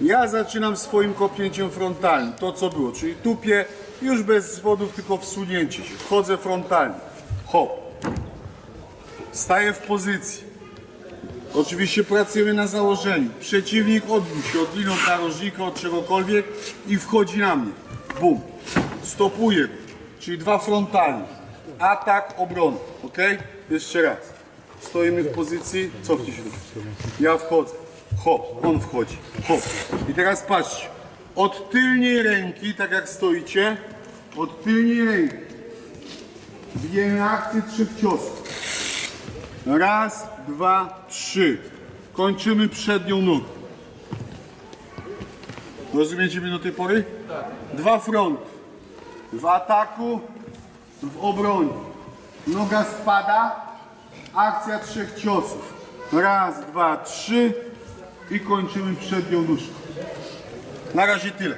Ja zaczynam swoim kopnięciem frontalnym, to co było, czyli tupię już bez zwodów, tylko wsunięcie się. Wchodzę frontalnie. Hop. Staję w pozycji. Oczywiście pracujemy na założeniu. Przeciwnik odbił się od linu narożnika, od czegokolwiek i wchodzi na mnie. Bum. Stopuję. Czyli dwa frontalne. Atak, obrona. Ok? Jeszcze raz. Stoimy w pozycji. Cofnij się. Ja wchodzę. Hop. On wchodzi. Hop. I teraz patrzcie. Od tylnej ręki, tak jak stoicie, od tylnej ręki bijemy akcję trzech ciosów. Raz, dwa, trzy. Kończymy przednią nogą. Rozumiecie mnie do tej pory? Tak. Dwa fronty. W ataku, w obronie. Noga spada, akcja trzech ciosów. Raz, dwa, trzy i kończymy przednią nóżką. Na razie tyle.